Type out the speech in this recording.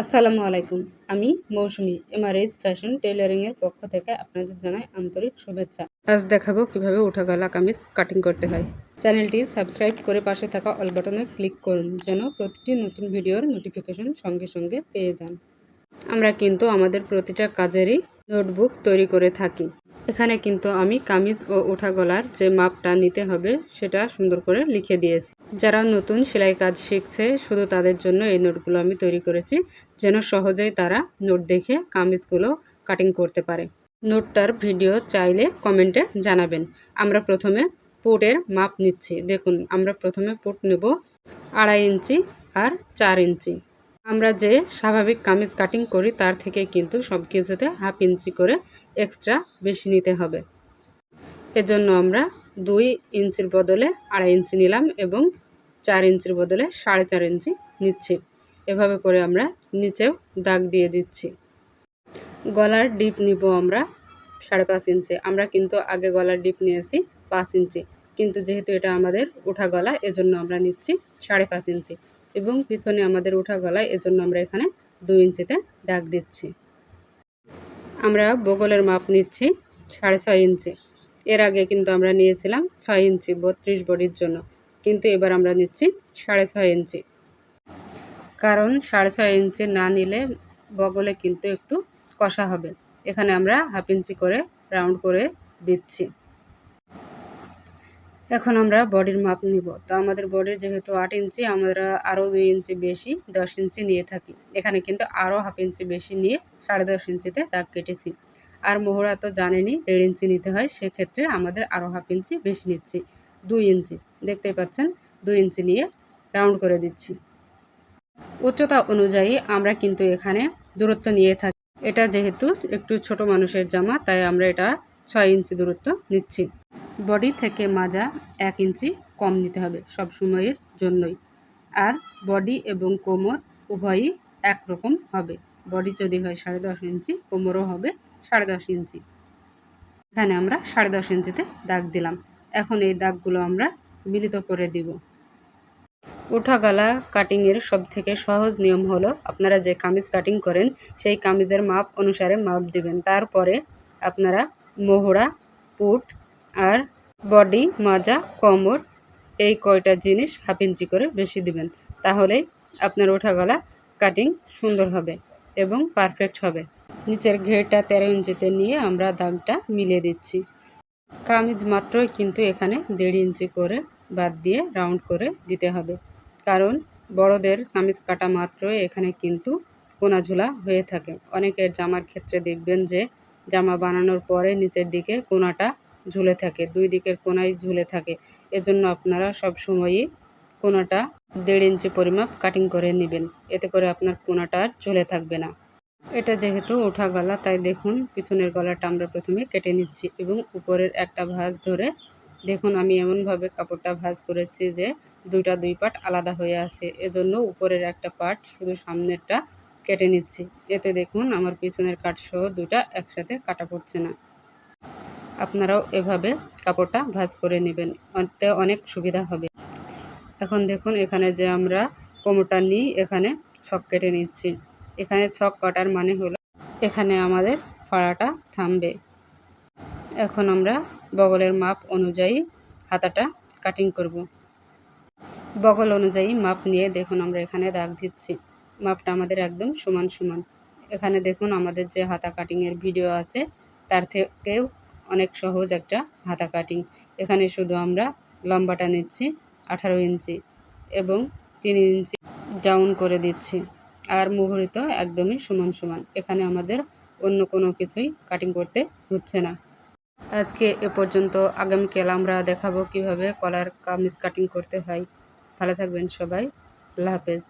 আসসালামু আলাইকুম। আমি মৌসুমি এমআরএস ফ্যাশন টেলারিংয়ের পক্ষ থেকে আপনাদের জানাই আন্তরিক শুভেচ্ছা। আজ দেখাবো কীভাবে উঠা গলা কামিজ কাটিং করতে হয়। চ্যানেলটি সাবস্ক্রাইব করে পাশে থাকা অল বাটনে ক্লিক করুন, যেন প্রতিটি নতুন ভিডিওর নোটিফিকেশন সঙ্গে সঙ্গে পেয়ে যান। আমরা কিন্তু আমাদের প্রতিটা কাজেরই নোটবুক তৈরি করে থাকি। এখানে কিন্তু আমি কামিজ ও ওঠা গলার যে মাপটা নিতে হবে সেটা সুন্দর করে লিখে দিয়েছি। যারা নতুন সেলাই কাজ শিখছে, শুধু তাদের জন্য এই নোটগুলো আমি তৈরি করেছি, যেন সহজেই তারা নোট দেখে কামিজগুলো কাটিং করতে পারে। নোটটার ভিডিও চাইলে কমেন্টে জানাবেন। আমরা প্রথমে পোটের মাপ নিচ্ছি। দেখুন, আমরা প্রথমে পোট নেব আড়াই ইঞ্চি আর চার ইঞ্চি। আমরা যে স্বাভাবিক কামিজ কাটিং করি, তার থেকে কিন্তু সব কিছুতে হাফ ইঞ্চি করে এক্সট্রা বেশি নিতে হবে। এজন্য আমরা দুই ইঞ্চির বদলে আড়াই ইঞ্চি নিলাম এবং চার ইঞ্চির বদলে সাড়ে চার ইঞ্চি নিচ্ছি। এভাবে করে আমরা নিচেও দাগ দিয়ে দিচ্ছি। গলার ডিপ নিব আমরা সাড়ে পাঁচ ইঞ্চি। আমরা কিন্তু আগে গলার ডিপ নিয়েছি পাঁচ ইঞ্চি। কিন্তু যেহেতু এটা আমাদের উঠা গলা, এজন্য আমরা নিচ্ছি সাড়ে পাঁচ ইঞ্চি। এবং পিছনে আমাদের উঠা গলায়, এজন্য আমরা এখানে দুই ইঞ্চিতে দাগ দিচ্ছি। আমরা বগলের মাপ নিচ্ছি সাড়ে ছয় ইঞ্চি। এর আগে কিন্তু আমরা নিয়েছিলাম ছয় ইঞ্চি, বত্রিশ বডির জন্য। কিন্তু এবার আমরা নিচ্ছি সাড়ে ছয় ইঞ্চি। কারণ সাড়ে ছয় ইঞ্চি না নিলে বগলে কিন্তু একটু কষা হবে। এখানে আমরা হাফ ইঞ্চি করে রাউন্ড করে দিচ্ছি। এখন আমরা বডির মাপ নিব। তো আমাদের বডির যেহেতু আট ইঞ্চি, আমরা আরও দুই ইঞ্চি বেশি, দশ ইঞ্চি নিয়ে থাকি। এখানে কিন্তু আরও হাফ ইঞ্চি বেশি নিয়ে সাড়ে দশ ইঞ্চিতে দাগ কেটেছি। আর মোহরা তো জানেনি দেড় ইঞ্চি নিতে হয়, সেক্ষেত্রে আমাদের আরও হাফ ইঞ্চি বেশি নিচ্ছি। দুই ইঞ্চি, দেখতেই পাচ্ছেন, দুই ইঞ্চি নিয়ে রাউন্ড করে দিচ্ছি। উচ্চতা অনুযায়ী আমরা কিন্তু এখানে দূরত্ব নিয়ে থাকি। এটা যেহেতু একটু ছোট মানুষের জামা, তাই আমরা এটা ছয় ইঞ্চি দূরত্ব নিচ্ছি। বডি থেকে মাজা এক ইঞ্চি কম নিতে হবে সব সময়ের জন্যই। আর বডি এবং কোমর উভয়ই একরকম হবে। বডি যদি হয় সাড়ে দশ ইঞ্চি, কোমরও হবে সাড়ে দশ ইঞ্চি। এখানে আমরা সাড়ে দশ ইঞ্চিতে দাগ দিলাম। এখন এই দাগগুলো আমরা মিলিত করে দিব। উঠা গালা কাটিংয়ের সব থেকে সহজ নিয়ম হলো, আপনারা যে কামিজ কাটিং করেন, সেই কামিজের মাপ অনুসারে মাপ দিবেন। তারপরে আপনারা মোহরা পুট আর বডি, মাজা, কোমর এই কয়টা জিনিস হাফ ইঞ্চি করে বেশি দিবেন। তাহলে আপনার ওঠা গলা কাটিং সুন্দর হবে এবং পারফেক্ট হবে। নিচের ঘেরটা তেরো ইঞ্চিতে নিয়ে আমরা দাগটা মিলিয়ে দিচ্ছি। কামিজ মাত্রই কিন্তু এখানে দেড় ইঞ্চি করে বাদ দিয়ে রাউন্ড করে দিতে হবে। কারণ বড়দের কামিজ কাটা মাত্রই এখানে কিন্তু কোনা ঝোলা হয়ে থাকে। অনেকের জামার ক্ষেত্রে দেখবেন যে জামা বানানোর পরে নিচের দিকে কোনাটা ঝুলে থাকে, দুই দিকের কোনায় ঝুলে থাকে। এজন্য আপনারা সব সময়ই কোনাটা দেড় ইঞ্চি পরিমাপ কাটিং করে নেবেন। এতে করে আপনার কোনাটা আর ঝুলে থাকবে না। এটা যেহেতু ওঠা গলা, তাই দেখুন পিছনের গলাটা আমরা প্রথমে কেটে নিচ্ছি এবং উপরের একটা ভাঁজ ধরে দেখুন আমি এমনভাবে কাপড়টা ভাঁজ করেছি যে দুইটা দুই পাট আলাদা হয়ে আছে। এজন্য উপরের একটা পার্ট শুধু সামনেরটা কেটে নিচ্ছি। এতে দেখুন আমার পিছনের কাট সহ দুইটা একসাথে কাটা পড়ছে না। আপনারাও এভাবে কাপড়টা ভাঁজ করে নেবেন। এতে অনেক সুবিধা হবে। এখন দেখুন, এখানে যে আমরা কোমরটা নিই, এখানে ছক কেটে নিচ্ছি। এখানে ছক কাটার মানে হলো এখানে আমাদের ফাড়াটা থামবে। এখন আমরা বগলের মাপ অনুযায়ী হাতাটা কাটিং করব। বগল অনুযায়ী মাপ নিয়ে দেখুন, আমরা এখানে দাগ দিচ্ছি। মাপটা আমাদের একদম সমান সমান। এখানে দেখুন, আমাদের যে হাতা কাটিংয়ের ভিডিও আছে, তার থেকেও অনেক সহজ একটা হাতা কাটিং এখানে শুধু আমরা লম্বাটা নিচ্ছি, আঠারো ইঞ্চি এবং তিন ইঞ্চি ডাউন করে দিচ্ছি। আর মুহুরিত একদমই সমান সমান। এখানে আমাদের অন্য কোনো কিছুই কাটিং করতে হচ্ছে না। আজকে এ পর্যন্ত আগামীকাল আমরা দেখাবো কীভাবে কলার কামিজ কাটিং করতে হয়। ভালো থাকবেন সবাই। আল্লাহ হাফেজ।